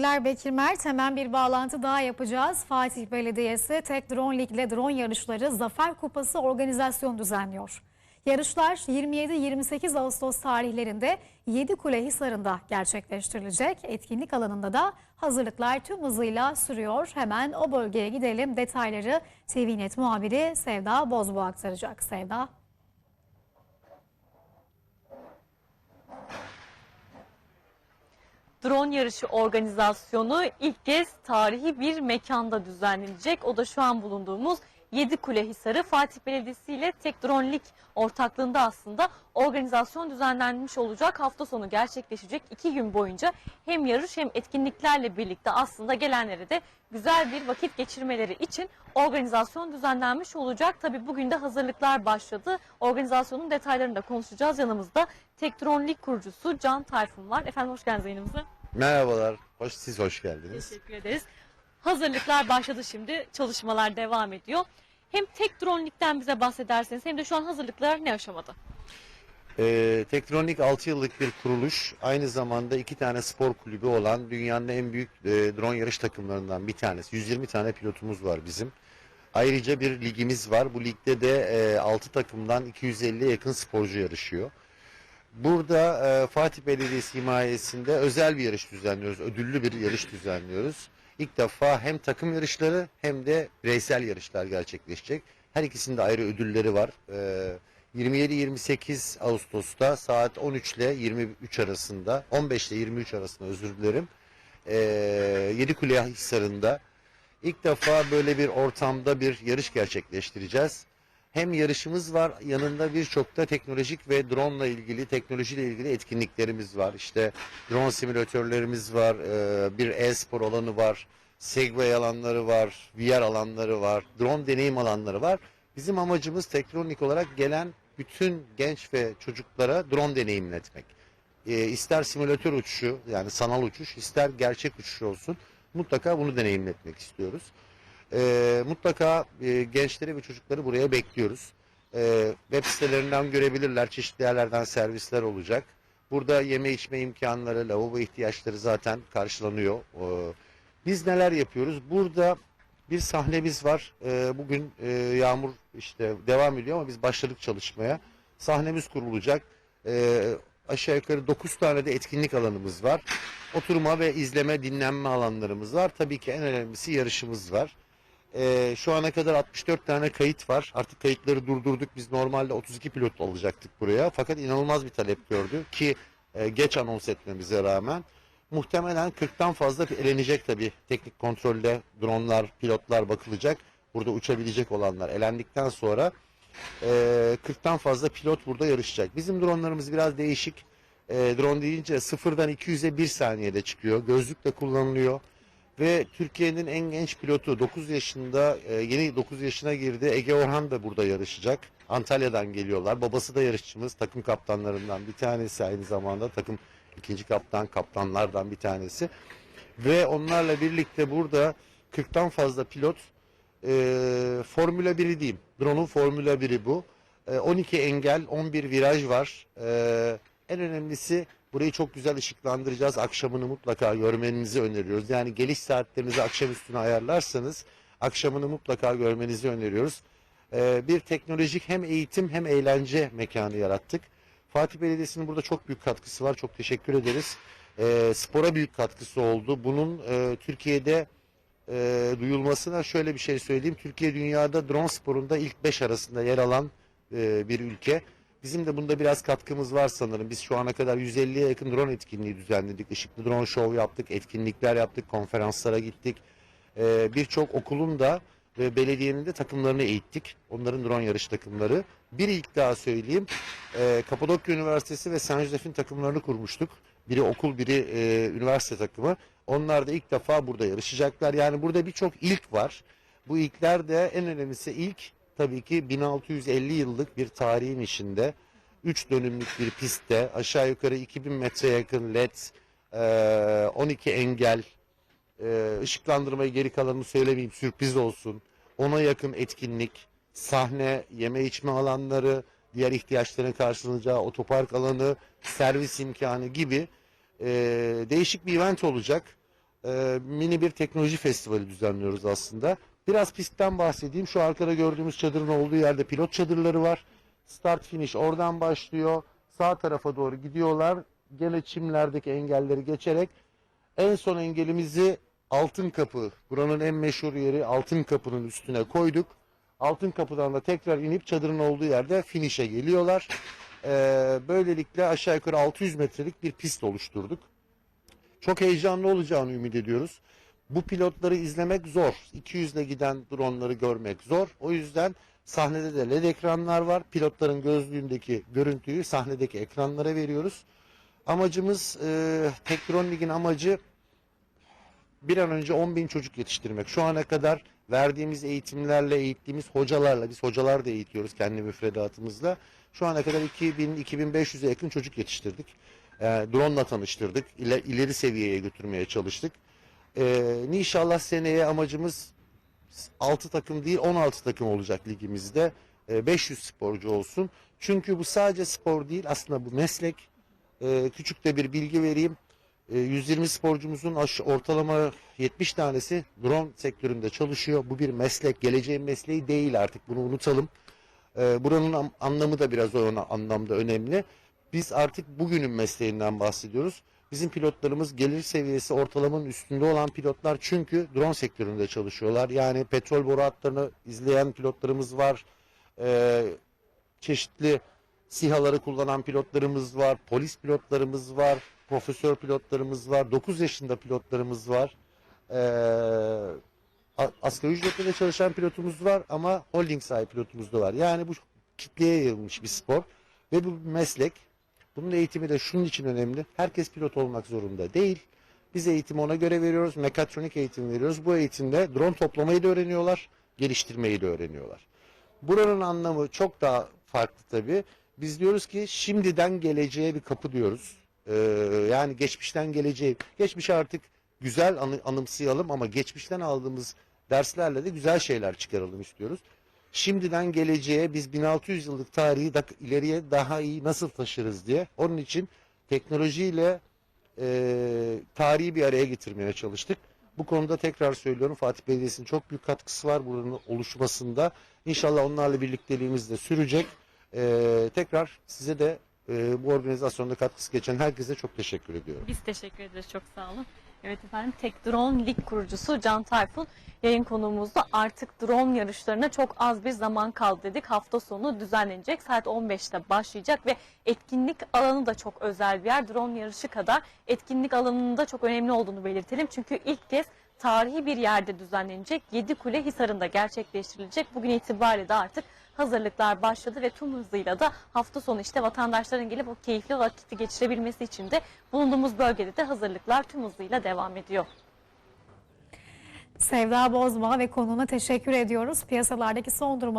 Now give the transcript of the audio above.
Bekir Mert. Hemen bir bağlantı daha yapacağız. Fatih Belediyesi Tek Drone Lig ile drone yarışları Zafer Kupası organizasyon düzenliyor. Yarışlar 27-28 Ağustos tarihlerinde Yedikule Hisarı'nda gerçekleştirilecek. Etkinlik alanında da hazırlıklar tüm hızıyla sürüyor. Hemen o bölgeye gidelim. Detayları TVNet muhabiri Sevda Bozbu aktaracak. Sevda. Drone yarışı organizasyonu ilk kez tarihi bir mekanda düzenlenecek. O da şu an bulunduğumuz Yedikule Hisarı Fatih Belediyesi ile Tek Drone Lig ortaklığında aslında organizasyon düzenlenmiş olacak. Hafta sonu gerçekleşecek iki gün boyunca hem yarış hem etkinliklerle birlikte aslında gelenlere de güzel bir vakit geçirmeleri için organizasyon düzenlenmiş olacak. Tabi bugün de hazırlıklar başladı. Organizasyonun detaylarını da konuşacağız. Yanımızda Tek Drone Lig kurucusu Can Tayfun var. Efendim hoş geldiniz yayınımıza. Merhabalar, hoş, siz hoş geldiniz. Teşekkür ederiz. Hazırlıklar başladı şimdi. Çalışmalar devam ediyor. Hem tek drone ligden bize bahsederseniz hem de şu an hazırlıklar ne aşamada? Ee, Tektronik 6 yıllık bir kuruluş, aynı zamanda iki tane spor kulübü olan dünyanın en büyük e, drone yarış takımlarından bir tanesi. 120 tane pilotumuz var bizim. Ayrıca bir ligimiz var. Bu ligde de e, 6 takımdan 250'ye yakın sporcu yarışıyor. Burada e, Fatih Belediyesi himayesinde özel bir yarış düzenliyoruz. Ödüllü bir yarış düzenliyoruz. İlk defa hem takım yarışları hem de bireysel yarışlar gerçekleşecek. Her ikisinde ayrı ödülleri var. E, 27-28 Ağustos'ta saat 13 ile 23 arasında, 15 ile 23 arasında özür dilerim. E, Yedikule Hisarı'nda ilk defa böyle bir ortamda bir yarış gerçekleştireceğiz. Hem yarışımız var yanında birçok da teknolojik ve drone ile ilgili teknolojiyle ilgili etkinliklerimiz var. İşte drone simülatörlerimiz var, e, bir e-spor alanı var, Segway alanları var, VR alanları var, drone deneyim alanları var. Bizim amacımız teknolojik olarak gelen bütün genç ve çocuklara drone deneyimletmek. E, ister simülatör uçuşu yani sanal uçuş, ister gerçek uçuş olsun mutlaka bunu deneyimletmek istiyoruz. E, mutlaka e, gençleri ve çocukları buraya bekliyoruz. E, web sitelerinden görebilirler, çeşitli yerlerden servisler olacak. Burada yeme içme imkanları, lavabo ihtiyaçları zaten karşılanıyor. E, biz neler yapıyoruz? Burada bir sahnemiz var. E, bugün e, yağmur işte devam ediyor ama biz başladık çalışmaya. Sahnemiz kurulacak. E, aşağı yukarı 9 tane de etkinlik alanımız var. Oturma ve izleme, dinlenme alanlarımız var. Tabii ki en önemlisi yarışımız var. Ee, şu ana kadar 64 tane kayıt var. Artık kayıtları durdurduk. Biz normalde 32 pilot alacaktık buraya. Fakat inanılmaz bir talep gördü ki e, geç anons etmemize rağmen. Muhtemelen 40'tan fazla elenecek tabii. Teknik kontrolde dronlar, pilotlar bakılacak. Burada uçabilecek olanlar elendikten sonra e, 40'tan fazla pilot burada yarışacak. Bizim dronlarımız biraz değişik. E, drone deyince sıfırdan 200'e 1 saniyede çıkıyor. Gözlükle kullanılıyor. Ve Türkiye'nin en genç pilotu 9 yaşında e, yeni 9 yaşına girdi. Ege Orhan da burada yarışacak. Antalya'dan geliyorlar. Babası da yarışçımız. Takım kaptanlarından bir tanesi aynı zamanda. Takım ikinci kaptan kaptanlardan bir tanesi. Ve onlarla birlikte burada 40'tan fazla pilot e, Formula 1'i diyeyim. Drone'un Formula 1'i bu. E, 12 engel, 11 viraj var. E, en önemlisi burayı çok güzel ışıklandıracağız. Akşamını mutlaka görmenizi öneriyoruz. Yani geliş saatlerinizi akşam üstüne ayarlarsanız akşamını mutlaka görmenizi öneriyoruz. E, bir teknolojik hem eğitim hem eğlence mekanı yarattık. Fatih Belediyesi'nin burada çok büyük katkısı var. Çok teşekkür ederiz. E, spora büyük katkısı oldu. Bunun e, Türkiye'de e, duyulmasına şöyle bir şey söyleyeyim. Türkiye dünyada drone sporunda ilk 5 arasında yer alan e, bir ülke. Bizim de bunda biraz katkımız var sanırım. Biz şu ana kadar 150'ye yakın drone etkinliği düzenledik. Işıklı drone show yaptık, etkinlikler yaptık, konferanslara gittik. E, Birçok okulun da ve belediyenin de takımlarını eğittik. Onların drone yarış takımları. Bir ilk daha söyleyeyim. E, Kapadokya Üniversitesi ve San Josef'in takımlarını kurmuştuk. Biri okul, biri e, üniversite takımı. Onlar da ilk defa burada yarışacaklar. Yani burada birçok ilk var. Bu ilkler de en önemlisi ilk tabii ki 1650 yıllık bir tarihin içinde 3 dönümlük bir pistte aşağı yukarı 2000 metreye yakın led, e, 12 engel, e, ışıklandırmayı geri kalanını söylemeyeyim sürpriz olsun. Ona yakın etkinlik, sahne, yeme içme alanları, diğer ihtiyaçların karşılanacağı otopark alanı, servis imkanı gibi e, değişik bir event olacak. e, mini bir teknoloji festivali düzenliyoruz aslında. Biraz pistten bahsedeyim. Şu arkada gördüğümüz çadırın olduğu yerde pilot çadırları var. Start finish oradan başlıyor. Sağ tarafa doğru gidiyorlar. Gene çimlerdeki engelleri geçerek en son engelimizi Altın Kapı. Buranın en meşhur yeri Altın Kapı'nın üstüne koyduk. Altın Kapı'dan da tekrar inip çadırın olduğu yerde finish'e geliyorlar. Ee, böylelikle aşağı yukarı 600 metrelik bir pist oluşturduk. Çok heyecanlı olacağını ümit ediyoruz. Bu pilotları izlemek zor. 200 ile giden dronları görmek zor. O yüzden sahnede de LED ekranlar var. Pilotların gözlüğündeki görüntüyü sahnedeki ekranlara veriyoruz. Amacımız, e, Tekron Lig'in amacı bir an önce 10 bin çocuk yetiştirmek. Şu ana kadar verdiğimiz eğitimlerle, eğittiğimiz hocalarla, biz hocalar da eğitiyoruz kendi müfredatımızla. Şu ana kadar 2000-2500'e yakın çocuk yetiştirdik. E, tanıştırdık. İle, ileri seviyeye götürmeye çalıştık. E, inşallah seneye amacımız 6 takım değil 16 takım olacak ligimizde. E, 500 sporcu olsun. Çünkü bu sadece spor değil aslında bu meslek. E, küçük de bir bilgi vereyim. E, 120 sporcumuzun ortalama 70 tanesi drone sektöründe çalışıyor. Bu bir meslek, geleceğin mesleği değil artık bunu unutalım. E, buranın am- anlamı da biraz o anlamda önemli. Biz artık bugünün mesleğinden bahsediyoruz. Bizim pilotlarımız gelir seviyesi ortalamanın üstünde olan pilotlar çünkü drone sektöründe çalışıyorlar. Yani petrol boru hatlarını izleyen pilotlarımız var. E, çeşitli SİHA'ları kullanan pilotlarımız var, polis pilotlarımız var, profesör pilotlarımız var, 9 yaşında pilotlarımız var. Ee, asgari ücretle de çalışan pilotumuz var ama holding sahibi pilotumuz da var. Yani bu kitleye yayılmış bir spor ve bu meslek. Bunun eğitimi de şunun için önemli. Herkes pilot olmak zorunda değil. Biz eğitimi ona göre veriyoruz. Mekatronik eğitim veriyoruz. Bu eğitimde drone toplamayı da öğreniyorlar, geliştirmeyi de öğreniyorlar. Buranın anlamı çok daha farklı tabii. Biz diyoruz ki şimdiden geleceğe bir kapı diyoruz. Ee, yani geçmişten geleceğe. Geçmişi artık güzel anı- anımsayalım ama geçmişten aldığımız derslerle de güzel şeyler çıkaralım istiyoruz. Şimdiden geleceğe biz 1600 yıllık tarihi da, ileriye daha iyi nasıl taşırız diye. Onun için teknolojiyle e, tarihi bir araya getirmeye çalıştık. Bu konuda tekrar söylüyorum Fatih Belediyesi'nin çok büyük katkısı var buranın oluşmasında. İnşallah onlarla birlikteliğimiz de sürecek. Ee, tekrar size de e, bu organizasyonda katkısı geçen herkese çok teşekkür ediyorum. Biz teşekkür ederiz. Çok sağ olun. Evet efendim Tek Drone Lig kurucusu Can Tayfun yayın konuğumuzda artık drone yarışlarına çok az bir zaman kaldı dedik. Hafta sonu düzenlenecek. Saat 15'te başlayacak ve etkinlik alanı da çok özel bir yer. Drone yarışı kadar etkinlik alanının da çok önemli olduğunu belirtelim. Çünkü ilk kez tarihi bir yerde düzenlenecek. Yedikule Hisarı'nda gerçekleştirilecek. Bugün itibariyle de artık hazırlıklar başladı ve tüm hızıyla da hafta sonu işte vatandaşların gelip o keyifli vakiti geçirebilmesi için de bulunduğumuz bölgede de hazırlıklar tüm hızıyla devam ediyor. Sevda Bozma ve konuğuna teşekkür ediyoruz. Piyasalardaki son duruma